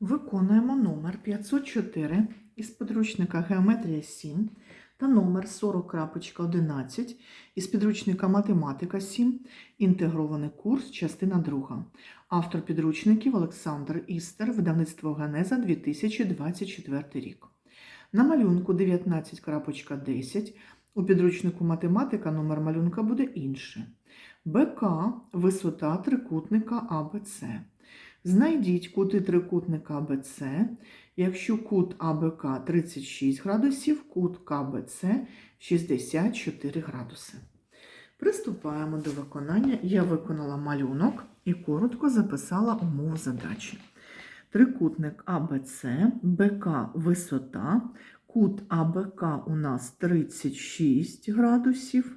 Виконуємо номер 504 із підручника Геометрія 7 та номер 40.11 із підручника Математика 7, інтегрований курс, частина 2. Автор підручників Олександр Істер, видавництво Генеза 2024 рік. На малюнку 19.10 у підручнику Математика номер малюнка буде інший. БК – висота трикутника АБЦ. Знайдіть кути трикутника АБЦ, якщо кут АБК 36 градусів, кут КБЦ 64 градуси. Приступаємо до виконання. Я виконала малюнок і коротко записала умову задачі. Трикутник АБЦ, БК висота, кут АБК у нас 36 градусів,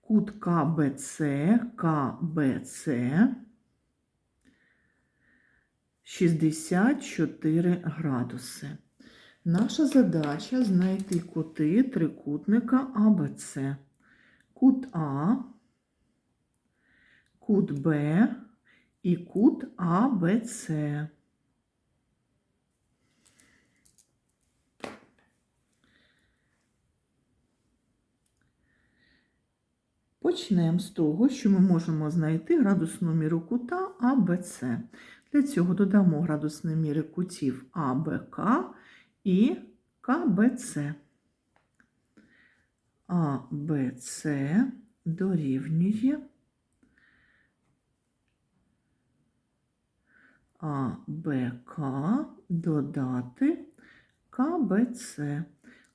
кут КБЦ, КБЦ 64 градуси. Наша задача знайти кути трикутника АБЦ. Кут А, кут Б і кут АБЦ. Почнемо з того, що ми можемо знайти градусну міру кута АБЦ. Для цього додамо градусні міри кутів АБК і КБЦ. АБЦ дорівнює АБК додати КБЦ.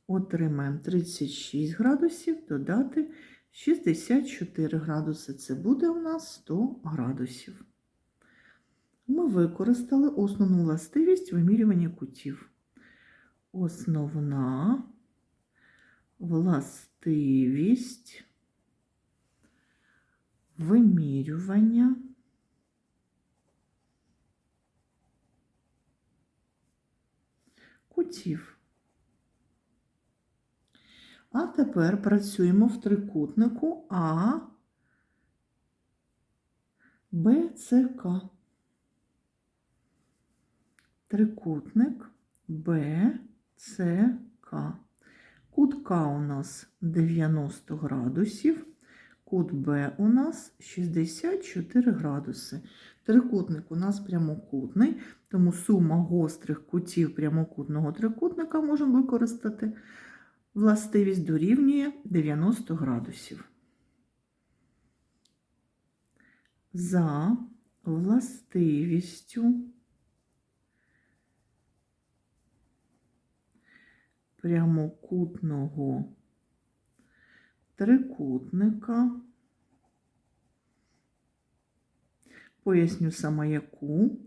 Отримаємо 36 градусів додати 64 градуси. Це буде у нас 100 градусів. Ми використали основну властивість вимірювання кутів. Основна властивість вимірювання кутів. А тепер працюємо в трикутнику А, Б, С, К. Трикутник Б, С, К. Кут К у нас 90 градусів, кут Б у нас 64 градуси. Трикутник у нас прямокутний, тому сума гострих кутів прямокутного трикутника можемо використати. Властивість дорівнює 90 градусів. За властивістю прямокутного трикутника. Поясню саме яку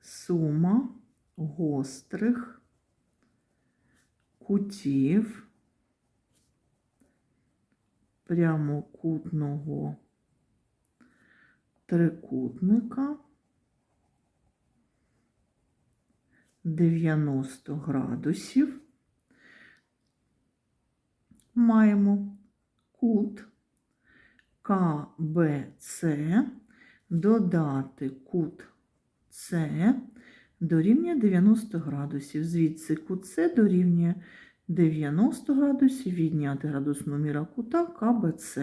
сума гострих кутів прямокутного трикутника 90 градусів. Маємо кут КБЦ додати кут С дорівнює 90 градусів. Звідси кут С дорівнює 90 градусів, відняти градусну міру кута КБЦ.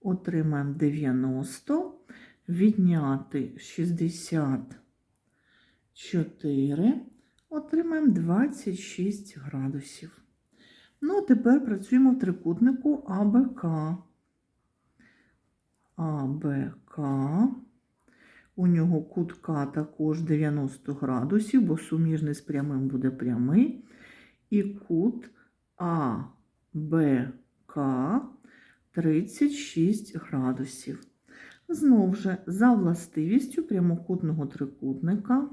Отримаємо 90, відняти 64, отримаємо 26 градусів. Ну, а тепер працюємо в трикутнику АБК. АБК. У нього кут К також 90 градусів, бо суміжний з прямим буде прямий. І кут АБК 36 градусів. Знову ж, за властивістю прямокутного трикутника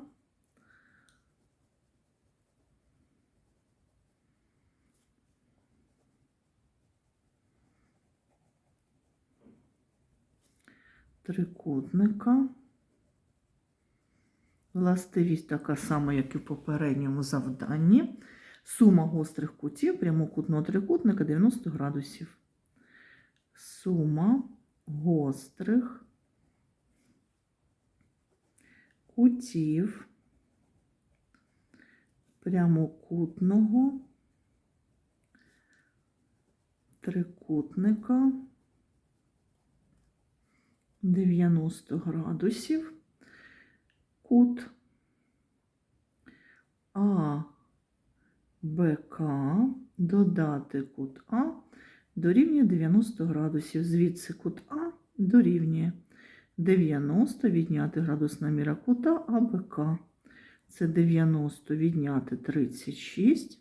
трикутника. Властивість така сама, як і в попередньому завданні. Сума гострих кутів прямокутного трикутника 90 градусів. Сума гострих кутів прямокутного трикутника 90 градусів кут А БК додати кут А дорівнює 90 градусів. Звідси кут А дорівнює 90 відняти градусна міра кута АБК. Це 90 відняти 36.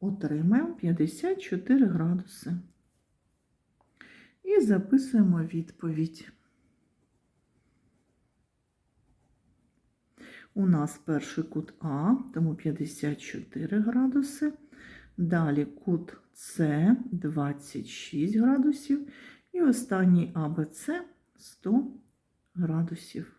Отримаємо 54 градуси. І записуємо відповідь. У нас перший кут А, тому 54 градуси. Далі кут С 26 градусів. І останній АБЦ 100 градусів.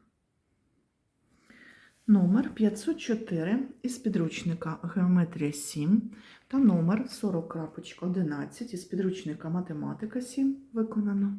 Номер 504 із підручника Геометрія 7 та номер 40.11 із підручника Математика 7 виконано.